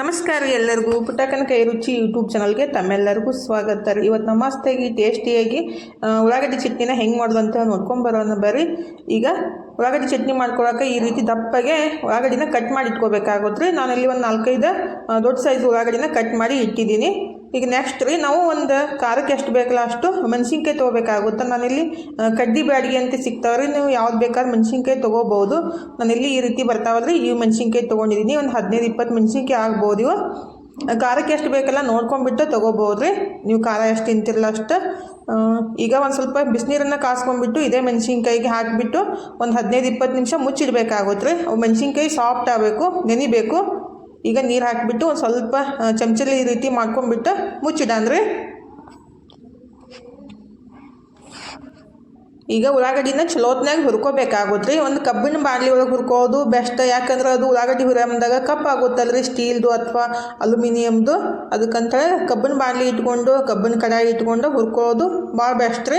ನಮಸ್ಕಾರ ರೀ ಎಲ್ಲರಿಗೂ. ಪುಟಕನ ಕೈ ರುಚಿ ಯೂಟ್ಯೂಬ್ ಚಾನಲ್ಗೆ ತಮ್ಮೆಲ್ಲರಿಗೂ ಸ್ವಾಗತ ರೀ. ಇವತ್ತು ನಮಸ್ತೆಯಾಗಿ ಟೇಸ್ಟಿಯಾಗಿ ಉಳ್ಳಾಗಡ್ಡೆ ಚಟ್ನಿನ ಹೆಂಗೆ ಮಾಡೋದು ಅಂತ ನೋಡ್ಕೊಂಬರೋಣ ಬರ್ರಿ. ಈಗ ಉಳ್ಳಾಗಡ್ಡೆ ಚಟ್ನಿ ಮಾಡ್ಕೊಳಕ್ಕೆ ಈ ರೀತಿ ದಪ್ಪಗೆ ಉಳ್ಳಾಗಡ್ಡಿನ ಕಟ್ ಮಾಡಿ ಇಟ್ಕೋಬೇಕಾಗುತ್ತೆ ರೀ. ನಾನಲ್ಲಿ ಒಂದು ನಾಲ್ಕೈದು ದೊಡ್ಡ ಸೈಜ್ ಉಳ್ಳಾಗಡ್ಡಿನ ಕಟ್ ಮಾಡಿ ಇಟ್ಟಿದ್ದೀನಿ ಈಗ ನೆಕ್ಸ್ಟ್ ರೀ, ನಾವು ಒಂದು ಖಾರಕ್ಕೆ ಎಷ್ಟು ಬೇಕಲ್ಲ ಅಷ್ಟು ಮೆಣಸಿನ್ಕಾಯಿ ತೊಗೋಬೇಕಾಗುತ್ತೆ. ನಾನಿಲ್ಲಿ ಕಡ್ಡಿ ಬ್ಯಾಡಿಗೆ ಅಂತ ಸಿಗ್ತಾವ್ರಿ, ನೀವು ಯಾವ್ದು ಬೇಕಾದ್ರೆ ಮೆಣಸಿನ್ಕಾಯಿ ತೊಗೋಬೋದು ನಾನಿಲ್ಲಿ ಈ ರೀತಿ ಬರ್ತಾವಲ್ರಿ, ಈ ಮೆಣಸಿನ್ಕಾಯಿ ತೊಗೊಂಡಿದ್ದೀನಿ ಒಂದು ಹದಿನೈದು ಇಪ್ಪತ್ತು ಮೆಣಸಿನ್ಕಾಯಿ ಆಗ್ಬೋದು ಇವು. ಖಾರಕ್ಕೆ ಎಷ್ಟು ಬೇಕಲ್ಲ ನೋಡ್ಕೊಂಬಿಟ್ಟು ತೊಗೋಬೋದು ರೀ ನೀವು ಖಾರ ಎಷ್ಟು ತಿಂತಿರಲ್ಲ ಅಷ್ಟು. ಈಗ ಒಂದು ಸ್ವಲ್ಪ ಬಿಸಿನೀರನ್ನು ಕಾಸ್ಕೊಂಡ್ಬಿಟ್ಟು ಇದೇ ಮೆಣಸಿನ್ಕಾಯಿಗೆ ಹಾಕಿಬಿಟ್ಟು ಒಂದು ಹದಿನೈದು ಇಪ್ಪತ್ತು ನಿಮಿಷ ಮುಚ್ಚಿಡಬೇಕಾಗುತ್ತೆ ರೀ. ಅವು ಮೆಣಸಿನ್ಕಾಯಿ ಸಾಫ್ಟ್ ಆಗಬೇಕು, ನೆನಿಬೇಕು. ಈಗ ನೀರು ಹಾಕಿಬಿಟ್ಟು ಒಂದು ಸ್ವಲ್ಪ ಚಮಚಲಿ ಈ ರೀತಿ ಮಾಡ್ಕೊಂಡ್ಬಿಟ್ಟು ಮುಚ್ಚಿಡನ್ರಿ ಈಗ ಉಳ್ಳಾಗಡ್ಡಿನ ಚಲೋತ್ನಾಗ ಹುರ್ಕೋಬೇಕಾಗುತ್ತೆ ರೀ. ಒಂದು ಕಬ್ಬಿನ ಬಾಣಲಿ ಒಳಗೆ ಹುರ್ಕೋದು ಬೆಸ್ಟ್, ಯಾಕಂದ್ರೆ ಅದು ಉಳ್ಳಾಗಡ್ಡಿ ಹುರಿಯಮ್ದಾಗ ಕಪ್ ಆಗುತ್ತಲ್ರಿ, ಸ್ಟೀಲ್ದು ಅಥವಾ ಅಲ್ಯೂಮಿನಿಯಮ್ದು ಅದಕ್ಕಂತ ಕಬ್ಬಿನ ಬಾಣಲಿ ಇಟ್ಕೊಂಡು, ಕಬ್ಬಿನ ಕಡಾಯಿ ಇಟ್ಕೊಂಡು ಹುರ್ಕೋದು ಭಾಳ ಬೆಸ್ಟ್ ರೀ.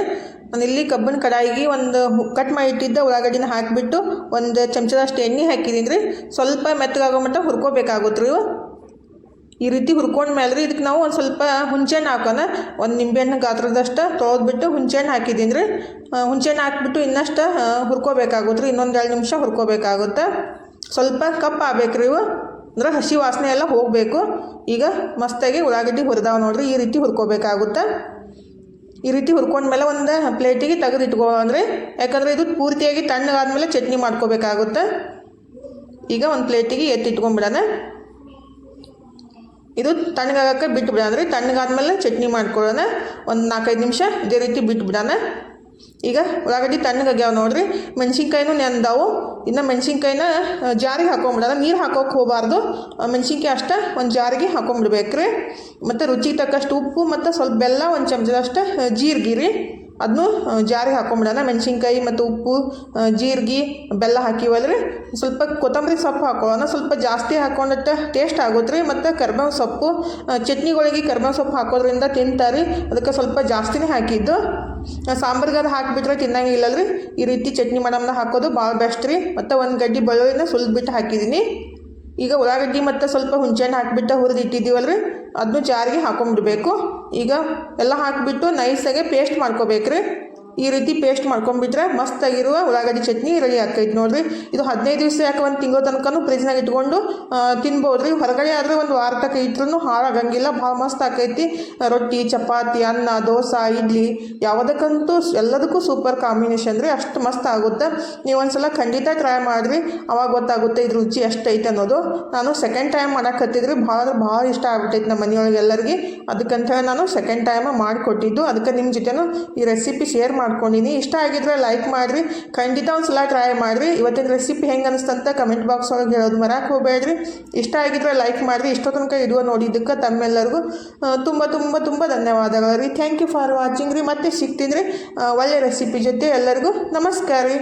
ನಾನು ಇಲ್ಲಿ ಕಡಾಯಿಗೆ ಒಂದು ಕಟ್ ಮಾಡಿ ಇಟ್ಟಿದ್ದ ಉಳ್ಳಾಗಡ್ಡಿನ ಹಾಕಿಬಿಟ್ಟು ಒಂದು ಚಮಚದಷ್ಟು ಎಣ್ಣೆ ಹಾಕಿದ್ದೀನಿ ರೀ. ಸ್ವಲ್ಪ ಮೆತ್ತಗಾಗೋ ಮಟ್ಟ ಹುರ್ಕೋಬೇಕಾಗುತ್ತೆ ರೀ ಈ ರೀತಿ ಹುರ್ಕೊಂಡ ಮೇಲೆ ರೀ ಇದಕ್ಕೆ ನಾವು ಒಂದು ಸ್ವಲ್ಪ ಹುಣಸೆಹಣ್ಣು ಹಾಕೋಣ. ಒಂದು ನಿಂಬೆಹಣ್ಣು ಗಾತ್ರದಷ್ಟು ತೊಳೆದ್ಬಿಟ್ಟು ಹುಣಸೆಹಣ್ಣು ಹಾಕಿದ್ದೀನಿ ರೀ. ಹುಣಸೆಹಣ್ಣು ಹಾಕಿಬಿಟ್ಟು ಇನ್ನಷ್ಟು ಹುರ್ಕೋಬೇಕಾಗುತ್ತೆ ರೀ. ಇನ್ನೊಂದು ಎರಡು ನಿಮಿಷ ಹುರ್ಕೋಬೇಕಾಗುತ್ತೆ. ಸ್ವಲ್ಪ ಕಪ್ ಆಗ್ಬೇಕು ರೀ ಇವು. ಅಂದ್ರೆ ಹಸಿ ವಾಸನೆ ಎಲ್ಲ ಹೋಗಬೇಕು. ಈಗ ಮಸ್ತಾಗಿ ಉಳ್ಳಾಗಡ್ಡಿ ಹುರಿದಾವೆ ನೋಡ್ರಿ. ಈ ರೀತಿ ಹುರ್ಕೋಬೇಕಾಗುತ್ತೆ. ಈ ರೀತಿ ಹುರ್ಕೊಂಡ್ಮೇಲೆ ಒಂದು ಪ್ಲೇಟಿಗೆ ತೆಗೆದು ಅಂದರೆ, ಯಾಕಂದರೆ ಇದು ಪೂರ್ತಿಯಾಗಿ ತಣ್ಣಗಾದ್ಮೇಲೆ ಚಟ್ನಿ ಮಾಡ್ಕೋಬೇಕಾಗುತ್ತೆ. ಈಗ ಒಂದು ಪ್ಲೇಟಿಗೆ ಎತ್ತಿಟ್ಕೊಂಡ್ಬಿಡೋಣ ಇದು ತಣ್ಣಗಾಗಕ್ಕೆ ಬಿಟ್ಟು ಬಿಡೋಣ ರೀ ತಣ್ಣಗಾದ್ಮೇಲೆ ಚಟ್ನಿ ಮಾಡ್ಕೊಳ್ಳೋಣ. ಒಂದು ನಾಲ್ಕೈದು ನಿಮಿಷ ಇದೇ ರೀತಿ ಬಿಟ್ಟು ಬಿಡೋಣ ಈಗ ಉಳ್ಳಾಗಡ್ಡಿ ತಣ್ಣಗಾಗ್ಯಾವ ನೋಡ್ರಿ. ಮೆಣಸಿನ್ಕಾಯಿನೂ ನೆಂದಾವು. ಇನ್ನು ಮೆಣಸಿನ್ಕಾಯಿನ ಜಾರಿಗೆ ಹಾಕೊಂಬಿಡೋಣ. ನೀರು ಹಾಕೋಕೆ ಹೋಗಬಾರ್ದು. ಮೆಣಸಿನ್ಕಾಯಿ ಅಷ್ಟೇ ಒಂದು ಜಾರಿಗೆ ಹಾಕೊಂಬಿಡ್ಬೇಕ್ರಿ. ಮತ್ತು ರುಚಿಗೆ ತಕ್ಕಷ್ಟು ಉಪ್ಪು ಮತ್ತು ಸ್ವಲ್ಪ ಬೆಲ್ಲ ಒಂದು ಚಮಚದಷ್ಟು ಜೀರಿಗೆ ರೀ. ಅದನ್ನು ಜಾರಿಗೆ ಹಾಕೊಂಬಿಡೋಣ. ಮೆಣಸಿನ್ಕಾಯಿ ಮತ್ತು ಉಪ್ಪು ಜೀರಿಗೆ, ಬೆಲ್ಲ ಹಾಕಿವಲ್ರಿ ಸ್ವಲ್ಪ ಕೊತ್ತಂಬರಿ ಸೊಪ್ಪು ಹಾಕೊಳ್ಳೋಣ. ಸ್ವಲ್ಪ ಜಾಸ್ತಿ ಹಾಕೊಂಡಟ್ಟ ಟೇಸ್ಟ್ ಆಗುತ್ತೆ ರೀ. ಮತ್ತು ಕರ್ಬೇವು ಸೊಪ್ಪು ಚಟ್ನಿಗಳಿಗೆ ಕರ್ಬೇವು ಸೊಪ್ಪು ಹಾಕೋದ್ರಿಂದ ತಿಂತಾರೆ ಅದಕ್ಕೆ ಸ್ವಲ್ಪ ಜಾಸ್ತಿನೇ ಹಾಕಿದ್ದು. ಸಾಂಬಾರ್ಗೆ ಅದು ಹಾಕಿಬಿಟ್ರೆ ರೀ ಈ ರೀತಿ ಚಟ್ನಿ ಮಾಡಮ್ನ ಹಾಕೋದು ಭಾಳ ಬೆಸ್ಟ್ ರೀ. ಮತ್ತು ಒಂದು ಗಡ್ಡಿ ಬೆಳ್ಳುಳ್ಳಿನ ಸುಲಿದ್ಬಿಟ್ಟು ಹಾಕಿದ್ದೀನಿ. ಈಗ ಉಳ್ಳಾಗಡ್ಡಿ ಮತ್ತು ಸ್ವಲ್ಪ ಹುಣ್ಸೆಹಣ್ಣು ಹಾಕಿಬಿಟ್ಟು ಹುರಿದು ಇಟ್ಟಿದ್ದೀವಲ್ರಿ ಅದನ್ನು ಜಾರಿಗೆ ಹಾಕೊಂಡ್ಬಿಡ್ಬೇಕು ಈಗ ಎಲ್ಲ ಹಾಕಿಬಿಟ್ಟು ನೈಸಾಗೆ ಪೇಸ್ಟ್ ಮಾಡ್ಕೋಬೇಕ್ರಿ. ಈ ರೀತಿ ಪೇಸ್ಟ್ ಮಾಡ್ಕೊಂಡ್ಬಿಟ್ರೆ ಮಸ್ತಾಗಿರುವ ಉಳ್ಳಾಗಡ್ಡಿ ಚಟ್ನಿ ರೆಡಿ ಆಕೈತೆ ನೋಡಿರಿ. ಇದು ಹದಿನೈದು ದಿವಸ ಯಾಕೆ ಒಂದು ತಿಂಗಳ ತನಕನೂ ಫ್ರಿಜ್ನಾಗ ಇಟ್ಕೊಂಡು ತಿನ್ಬೋದು ರೀ ಹೊರಗಡೆ ಆದರೆ ಒಂದು ವಾರ ತನಕ ಇಟ್ರೂ ಹಾಳಾಗಂಗಿಲ್ಲ, ಭಾಳ ಮಸ್ತ್ ಆಕೈತಿ ರೊಟ್ಟಿ, ಚಪಾತಿ, ಅನ್ನ, ದೋಸೆ, ಇಡ್ಲಿ, ಯಾವುದಕ್ಕಂತೂ ಎಲ್ಲದಕ್ಕೂ ಸೂಪರ್ ಕಾಂಬಿನೇಷನ್ ರೀ. ಅಷ್ಟು ಮಸ್ತ್ ಆಗುತ್ತೆ. ನೀವು ಒಂದ್ಸಲ ಖಂಡಿತ ಟ್ರೈ ಮಾಡಿರಿ. ಅವಾಗ ಗೊತ್ತಾಗುತ್ತೆ ಇದು ರುಚಿ ಎಷ್ಟೈತೆ ಅನ್ನೋದು. ನಾನು ಸೆಕೆಂಡ್ ಟೈಮ್ ಮಾಡಕತ್ತಿದ್ರಿ ಭಾಳ ಅಂದ್ರೆ ಭಾಳ ಇಷ್ಟ ಆಗ್ಬಿಟ್ಟೈತೆ ನಮ್ಮ ಮನೆಯೊಳಗೆ ಎಲ್ಲರಿಗೆ ಅದಕ್ಕಂತೇಳಿ ನಾನು ಸೆಕೆಂಡ್ ಟೈಮ್ ಮಾಡಿಕೊಟ್ಟಿದ್ದು. ಅದಕ್ಕೆ ನಿಮ್ಮ ಜೊತೆನೂ ಈ ರೆಸಿಪಿ ಶೇರ್ ಮಾಡ್ಕೊಂಡಿನಿ ಇಷ್ಟ ಆಗಿದ್ರೆ ಲೈಕ್ ಮಾಡಿರಿ. ಖಂಡಿತ ಒಂದು ಸಲ ಟ್ರೈ ಮಾಡಿರಿ. ಇವತ್ತಿನ ರೆಸಿಪಿ ಹೆಂಗೆ ಅನಿಸ್ತಂತ ಕಮೆಂಟ್ ಬಾಕ್ಸ್ ಒಳಗೆ ಹೇಳೋದು ಮರಕ್ಕೆ ಹೋಗಬೇಡ್ರಿ. ಇಷ್ಟ ಆಗಿದ್ರೆ ಲೈಕ್ ಮಾಡಿರಿ. ಇಷ್ಟೋ ತನಕ ಇಡುವ ನೋಡಿದ್ದಕ್ಕೆ ತಮ್ಮೆಲ್ಲರಿಗೂ ತುಂಬ ತುಂಬ ತುಂಬ ಧನ್ಯವಾದಗಳು ರೀ. ಥ್ಯಾಂಕ್ ಯು ಫಾರ್ ವಾಚಿಂಗ್ ರೀ. ಮತ್ತೆ ಸಿಗ್ತೀನಿ ರೀ ಒಳ್ಳೆ ರೆಸಿಪಿ ಜೊತೆ ಎಲ್ಲರಿಗೂ. ನಮಸ್ಕಾರ ರೀ.